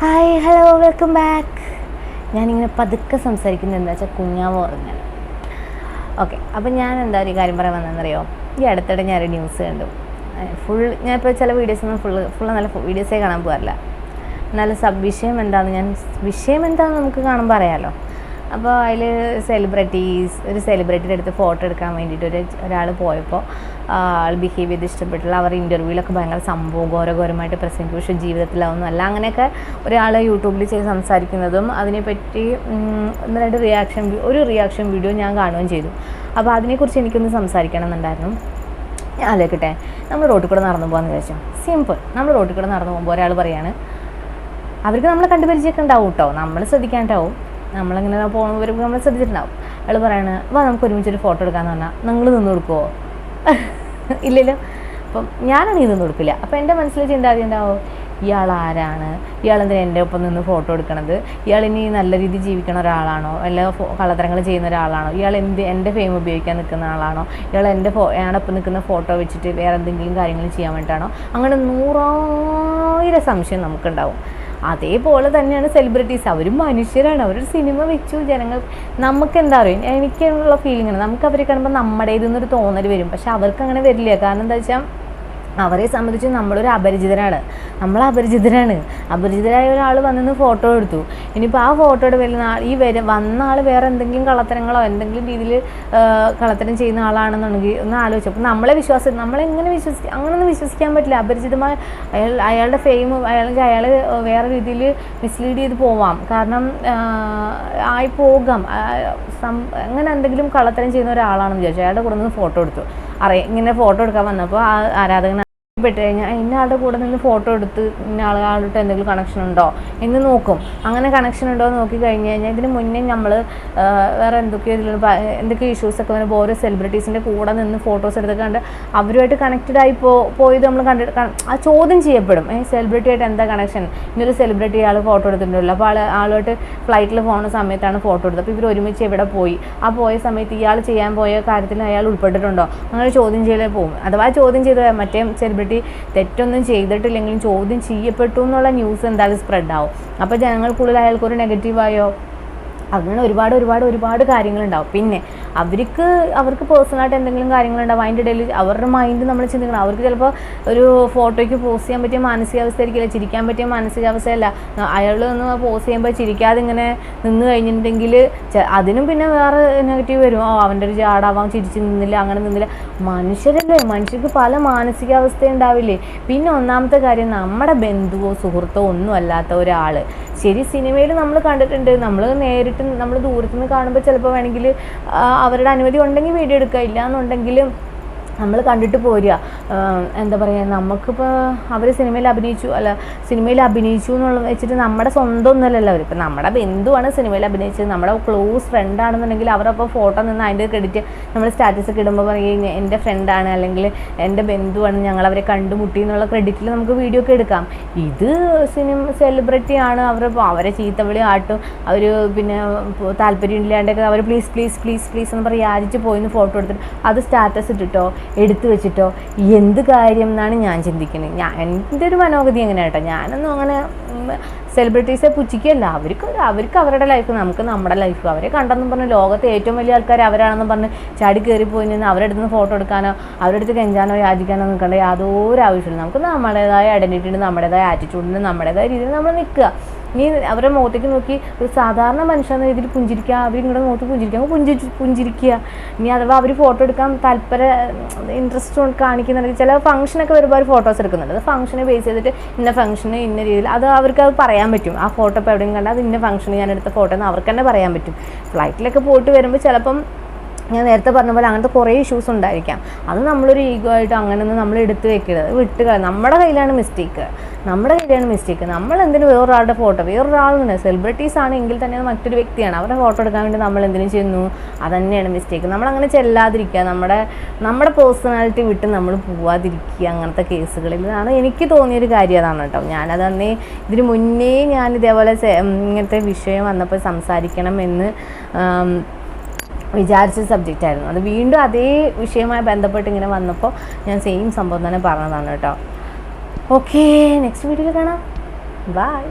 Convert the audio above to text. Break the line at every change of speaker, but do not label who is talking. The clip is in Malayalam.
ഹായ് ഹലോ വെൽക്കം ബാക്ക് ഞാനിങ്ങനെ പതുക്കെ സംസാരിക്കുന്നത് എന്താ വെച്ചാൽ കുഞ്ഞാവ് ഉറങ്ങാണ്. ഓക്കെ അപ്പം ഞാൻ എന്താ ഒരു കാര്യം പറയാൻ വന്നതെന്നറിയോ? ഈ അടുത്തിടെ ഞാനൊരു ന്യൂസ് കണ്ടു. ഫുൾ ഞാൻ ഞാനിപ്പോൾ ചില വീഡിയോസൊന്നും ഫുള്ള് ഫുള്ള് നല്ല വീഡിയോസേ കാണാൻ പോകാറില്ല. നല്ല സബ് വിഷയം എന്താണെന്ന് ഞാൻ വിഷയം എന്താണെന്ന് നമുക്ക് കാണുമ്പോൾ അറിയാമല്ലോ അപ്പോൾ അതിൽ സെലിബ്രിറ്റീസ് ഒരു സെലിബ്രിറ്റിയുടെ അടുത്ത് ഫോട്ടോ എടുക്കാൻ വേണ്ടിയിട്ട് ഒരു ഒരാൾ പോയപ്പോൾ ആൾ ബിഹേവ് ചെയ്ത് ഇഷ്ടപ്പെട്ടില്ല അവർ ഇന്റർവ്യൂവിലൊക്കെ ഭയങ്കര സംഭവം ഘോരഘോരമായിട്ട് പ്രസംഗിക്കും പക്ഷേ ജീവിതത്തിലാവുന്നു. അല്ല അങ്ങനെയൊക്കെ ഒരാൾ യൂട്യൂബിൽ ചെയ്ത് സംസാരിക്കുന്നതും അതിനെപ്പറ്റി ഒന്ന് രണ്ട് റിയാക്ഷൻ ഒരു റിയാക്ഷൻ വീഡിയോ ഞാൻ കാണുകയും ചെയ്തു. അപ്പോൾ അതിനെക്കുറിച്ച് എനിക്കൊന്ന് സംസാരിക്കണം എന്നുണ്ടായിരുന്നു ആലോചിക്കട്ടെ നമ്മൾ റോട്ടിൽ കൂടെ നടന്നു പോകാമെന്ന് വിചാരിച്ചു? സിമ്പിൾ നമ്മൾ റോട്ടിൽ കൂടെ നടന്നു പോകുമ്പോൾ ഒരാൾ പറയാണ് അവർക്ക് നമ്മളെ കണ്ടുപരിചയമൊക്കെ ഉണ്ടാവും കേട്ടോ നമ്മൾ ശ്രദ്ധിക്കാണ്ടാവും. നമ്മളിങ്ങനെ പോകുന്നവർ നമ്മൾ ശ്രദ്ധിച്ചിട്ടുണ്ടാവും. അയാൾ പറയാണ് വാ നമുക്ക് ഒരുമിച്ചൊരു ഫോട്ടോ എടുക്കാമെന്ന് പറഞ്ഞാൽ നിങ്ങൾ നിന്ന് കൊടുക്കുമോ ഇല്ലല്ലോ. അപ്പം ഞാനാണെങ്കിൽ നിന്ന് കൊടുക്കില്ല. അപ്പം എന്റെ മനസ്സിൽ ചിന്താഗതി ഉണ്ടാവും ഇയാൾ ആരാണ്? ഇയാൾ എന്തിനാ എന്റെ ഒപ്പം നിന്ന് ഫോട്ടോ എടുക്കണത്? ഇയാൾ ഇനി നല്ല രീതിയിൽ ജീവിക്കണ ഒരാളാണോ? അല്ല കള്ളത്തരങ്ങൾ ചെയ്യുന്ന ഒരാളാണോ? ഇയാൾ എന്ത് എന്റെ ഫെയിം ഉപയോഗിക്കാൻ നിൽക്കുന്ന ആളാണോ? ഇയാൾ എന്റെ ഫോ ഞാനൊപ്പം നിൽക്കുന്ന ഫോട്ടോ വെച്ചിട്ട് വേറെ എന്തെങ്കിലും കാര്യങ്ങൾ ചെയ്യാൻ വേണ്ടിയിട്ടാണോ? അങ്ങനെ നൂറായിരം സംശയം നമുക്കുണ്ടാവും. അതേപോലെ തന്നെയാണ് സെലിബ്രിറ്റീസ് അവരും മനുഷ്യരാണ്. അവരൊരു സിനിമ വെച്ചു. ജനങ്ങൾ നമുക്ക് എന്താ പറയുക എനിക്കുള്ള ഫീലിംഗ് ആണ്. നമുക്ക് അവരെ കാണുമ്പോൾ നമ്മുടേതെന്നൊരു തോന്നൽ വരും. പക്ഷെ അവർക്ക് അങ്ങനെ വരില്ല. കാരണം എന്താ വെച്ചാൽ അവരെ സംബന്ധിച്ച് നമ്മളൊരു അപരിചിതരാണ്. നമ്മൾ അപരിചിതരാണ്. അപരിചിതരായ ഒരാൾ വന്നിന്ന് ഫോട്ടോ എടുത്തു. ഇനിയിപ്പോൾ ആ ഫോട്ടോയുടെ വരുന്ന ആൾ ഈ വര വന്ന ആൾ വേറെ എന്തെങ്കിലും കള്ളത്തരങ്ങളോ എന്തെങ്കിലും രീതിയിൽ കള്ളത്തരം ചെയ്യുന്ന ആളാണെന്നുണ്ടെങ്കിൽ ഒന്ന് ആലോചിച്ചു. അപ്പോൾ നമ്മളെ വിശ്വാസം നമ്മളെങ്ങനെ വിശ്വസിക്കുക അങ്ങനെയൊന്നും വിശ്വസിക്കാൻ പറ്റില്ല. അപരിചിതമായ അയാൾ അയാളുടെ ഫെയിം അയാളെങ്കിൽ അയാൾ വേറെ രീതിയിൽ മിസ്ലീഡ് ചെയ്ത് പോവാം. കാരണം ആയി പോകാം. അങ്ങനെ എന്തെങ്കിലും കള്ളത്തരം ചെയ്യുന്ന ഒരാളാണെന്ന് വിചാരിച്ചു. അയാളുടെ കൂടെ നിന്ന് ഫോട്ടോ എടുത്തു. അറിയാം ഇങ്ങനെ ഫോട്ടോ എടുക്കാൻ വന്നപ്പോൾ ആ ആരാധകൻ പെട്ട് കഴിഞ്ഞാൽ ഇന്ന ആളുടെ കൂടെ നിന്ന് ഫോട്ടോ എടുത്ത് ഇന്ന ആളുകളുടെ എന്തെങ്കിലും കണക്ഷൻ ഉണ്ടോ എന്ന് നോക്കും. അങ്ങനെ കണക്ഷൻ ഉണ്ടോ എന്ന് നോക്കി കഴിഞ്ഞ് കഴിഞ്ഞാൽ ഇതിന് മുന്നേ നമ്മൾ വേറെ എന്തൊക്കെയോ ഇതിൽ എന്തൊക്കെയോ ഇഷ്യൂസൊക്കെ വരുമ്പോൾ ഓരോ സെലിബ്രിറ്റീസിന്റെ കൂടെ നിന്ന് ഫോട്ടോസ് എടുത്തൊക്കെ കണ്ട് അവരുമായിട്ട് കണക്റ്റഡ് ആയി പോ പോയത് നമ്മൾ കണ്ടിട്ട് ആ ചോദ്യം ചെയ്യപ്പെടും. ഈ സെലിബ്രിറ്റി ആയിട്ട് എന്താ കണക്ഷൻ ഇന്നൊരു സെലിബ്രിറ്റി ആൾ ഫോട്ടോ എടുത്തിട്ടുണ്ടല്ലോ. അപ്പോൾ ആൾ ആളുമായിട്ട് ഫ്ലൈറ്റിൽ പോകുന്ന സമയത്താണ് ഫോട്ടോ എടുത്തത്. അപ്പോൾ ഇവർ ഒരുമിച്ച് എവിടെ പോയി? ആ പോയ സമയത്ത് ഇയാൾ ചെയ്യാൻ പോയ കാര്യത്തിൽ അയാൾ ഉൾപ്പെട്ടിട്ടുണ്ടോ? അങ്ങനെ ചോദ്യം ചെയ്യലേ പോകും അഥവാ ചോദ്യം ചെയ്ത് മറ്റേ സെലിബ്രിറ്റി തെറ്റൊന്നും ചെയ്തിട്ടില്ലെങ്കിലും ചോദ്യം ചെയ്യപ്പെട്ടു എന്നുള്ള ന്യൂസ് എന്തായാലും സ്പ്രെഡ് ആവും. അപ്പോൾ ജനങ്ങൾക്കുള്ളിൽ അയാൾക്കൊരു നെഗറ്റീവായോ അങ്ങനെ ഒരുപാട് ഒരുപാട് ഒരുപാട് കാര്യങ്ങളുണ്ടാവും പിന്നെ അവർക്ക് അവർക്ക് പേഴ്സണലായിട്ട് എന്തെങ്കിലും കാര്യങ്ങളുണ്ടാവും അതിന്റെ ഇടയിൽ അവരുടെ മൈൻഡ് നമ്മൾ ചിന്തിക്കണം. അവർക്ക് ചിലപ്പോൾ ഒരു ഫോട്ടോയ്ക്ക് പോസ് ചെയ്യാൻ പറ്റിയ മാനസികാവസ്ഥയായിരിക്കില്ല ചിരിക്കാൻ പറ്റിയ മാനസികാവസ്ഥയല്ല. അയാൾ ഒന്ന് പോസ്റ്റ് ചെയ്യുമ്പോൾ ചിരിക്കാതെ ഇങ്ങനെ നിന്ന് കഴിഞ്ഞിട്ടുണ്ടെങ്കിൽ അതിനും പിന്നെ വേറെ നെഗറ്റീവ് വരും. ഓ അവന്റെ ഒരു ജാടാവാം ചിരിച്ച് നിന്നില്ല അങ്ങനെ നിന്നില്ല. മനുഷ്യരല്ലേ? മനുഷ്യർക്ക് പല മാനസികാവസ്ഥ ഉണ്ടാവില്ലേ? പിന്നെ ഒന്നാമത്തെ കാര്യം നമ്മുടെ ബന്ധുവോ സുഹൃത്തോ ഒന്നും അല്ലാത്ത ഒരാൾ ശരി സിനിമയിൽ നമ്മൾ കണ്ടിട്ടുണ്ട്. നമ്മൾ നേരിട്ട് നമ്മൾ ദൂരത്തുനിന്ന് കാണുമ്പോൾ ചിലപ്പോൾ വേണമെങ്കിൽ അവരുടെ അനുമതി ഉണ്ടെങ്കിൽ വീഡിയോ എടുക്കുക. ഇല്ല എന്നുണ്ടെങ്കിൽ നമ്മൾ കണ്ടിട്ട് പോരുക എന്താ പറയുക നമുക്കിപ്പോൾ അവർ സിനിമയിൽ അഭിനയിച്ചു അല്ല സിനിമയിൽ അഭിനയിച്ചു എന്നുള്ള വെച്ചിട്ട് നമ്മുടെ സ്വന്തം ഒന്നുമല്ലല്ലോ അവർ ഇപ്പം നമ്മുടെ ബന്ധുവാണ് സിനിമയിൽ അഭിനയിച്ചത്. നമ്മുടെ ക്ലോസ് ഫ്രണ്ട് ആണെന്നുണ്ടെങ്കിൽ അവരപ്പോൾ ഫോട്ടോ നിന്ന് അതിന്റെ ക്രെഡിറ്റ് നമ്മൾ സ്റ്റാറ്റസ് ഒക്കെ ഇടുമ്പോൾ പറയും എന്റെ ഫ്രണ്ടാണ് അല്ലെങ്കിൽ എന്റെ ബന്ധുവാണ് ഞങ്ങൾ അവരെ കണ്ടുമുട്ടി എന്നുള്ള ക്രെഡിറ്റിൽ നമുക്ക് വീഡിയോ ഒക്കെ എടുക്കാം. ഇത് സിനിമ സെലിബ്രിറ്റി ആണ്. അവർ അവരെ ചീത്തവിളി ആട്ടും. അവർ പിന്നെ താല്പര്യം ഇല്ലാണ്ടൊക്കെ അവർ പ്ലീസ് പ്ലീസ് പ്ലീസ് പ്ലീസ് എന്ന് പറഞ്ഞ് യാചിച്ച് പോയിന്ന് ഫോട്ടോ എടുത്തിട്ട് അത് സ്റ്റാറ്റസ് ഇട്ടിട്ടോ? എടുത്തു വെച്ചിട്ടോ എന്ത് കാര്യം എന്നാണ് ഞാൻ ചിന്തിക്കുന്നത്. ഞാൻ എന്റെ ഒരു മനോഗതി എങ്ങനെ കേട്ടോ. ഞാനൊന്നും അങ്ങനെ സെലിബ്രിറ്റീസെ പുച്ഛിക്കല്ല അവർക്ക് അവർക്ക് അവരുടെ ലൈഫ് നമുക്ക് നമ്മുടെ ലൈഫ് അവരെ കണ്ടെന്നും പറഞ്ഞ് ലോകത്തെ ഏറ്റവും വലിയ ആൾക്കാർ അവരാണെന്ന് പറഞ്ഞ് ചാടി കയറി പോയി നിന്ന് അവരുടെ അടുത്ത് ഫോട്ടോ എടുക്കാനോ അവരുടെ അടുത്ത് കെഞ്ചാനോ യാചിക്കാനോ നിൽക്കേണ്ട യാതൊരു ആവശ്യമില്ല നമുക്ക് നമ്മുടേതായ ഐഡന്റിറ്റി നമ്മുടേതായ ആറ്റിറ്റ്യൂഡിന് നമ്മുടേതായ രീതിയിൽ നമ്മൾ നിൽക്കുക. നീ അവരുടെ മുഖത്തേക്ക് നോക്കി ഒരു സാധാരണ മനുഷ്യൻ രീതിയിൽ പുഞ്ചിരിക്കുക അവർ ഇങ്ങോട്ട് മുഖത്ത് പുഞ്ചിരിക്കുക പുഞ്ചി പുഞ്ചിരി പുഞ്ചിരിക്കുക. ഇനി അഥവാ അവർ ഫോട്ടോ എടുക്കാൻ താല്പര്യ ഇൻട്രസ്റ്റ് കാണിക്കുന്നുണ്ടെങ്കിൽ ചില ഫംഗ്ഷനൊക്കെ വരുമ്പോൾ അവർ ഫോട്ടോസ് എടുക്കുന്നുണ്ട്. അത് ഫംഗ്ഷനെ ബേസ് ചെയ്തിട്ട് ഇന്ന ഫംഗ്ഷന് ഇന്ന രീതിയിൽ അത് അവർക്ക് അത് പറയാൻ പറ്റും. ആ ഫോട്ടോ ഇപ്പോൾ എവിടെയും കണ്ടാൽ അത് ഇന്ന ഫംഗ്ഷന് ഞാൻ എടുത്ത ഫോട്ടോ എന്ന് അവർക്ക് തന്നെ പറയാൻ പറ്റും. ഫ്ലൈറ്റിലൊക്കെ പോയിട്ട് വരുമ്പോൾ ചിലപ്പം ഞാൻ നേരത്തെ പറഞ്ഞ പോലെ അങ്ങനത്തെ കുറേ ഇഷ്യൂസ് ഉണ്ടായിരിക്കാം. അത് നമ്മളൊരു ഈഗോ ആയിട്ട് അങ്ങനെയൊന്നും നമ്മൾ എടുത്ത് വെക്കരുത്. വിട്ടുക നമ്മുടെ കയ്യിലാണ് മിസ്റ്റേക്ക് നമ്മുടെ കയ്യിലാണ് മിസ്റ്റേക്ക് നമ്മൾ എന്തിനു വേറൊരാളുടെ ഫോട്ടോ വേറൊരാളാണ് സെലിബ്രിറ്റീസ് ആണെങ്കിൽ തന്നെ മറ്റൊരു വ്യക്തിയാണ്. അവരുടെ ഫോട്ടോ എടുക്കാൻ വേണ്ടി നമ്മൾ എന്തിനും ചെയ്യുന്നു? അത് തന്നെയാണ് മിസ്റ്റേക്ക് നമ്മൾ അങ്ങനെ ചെല്ലാതിരിക്കുക. നമ്മുടെ നമ്മുടെ പേഴ്സണാലിറ്റി വിട്ട് നമ്മൾ പോവാതിരിക്കുക. അങ്ങനത്തെ കേസുകളിൽ ആണ് എനിക്ക് തോന്നിയൊരു കാര്യം അതാണ് കേട്ടോ. ഞാനത് അന്നേ ഇതിന് മുന്നേ ഞാൻ ഇതേപോലെ ഇങ്ങനത്തെ വിഷയം വന്നപ്പോൾ സംസാരിക്കണം എന്ന് വിചാരിച്ച സബ്ജക്റ്റ് ആയിരുന്നു. അത് വീണ്ടും അതേ വിഷയവുമായി ബന്ധപ്പെട്ട് ഇങ്ങനെ വന്നപ്പോൾ ഞാൻ സെയിം സംഭവം തന്നെ പറഞ്ഞതാണ് കേട്ടോ. ഓക്കേ നെക്സ്റ്റ് വീഡിയോയിൽ കാണാം. ബൈ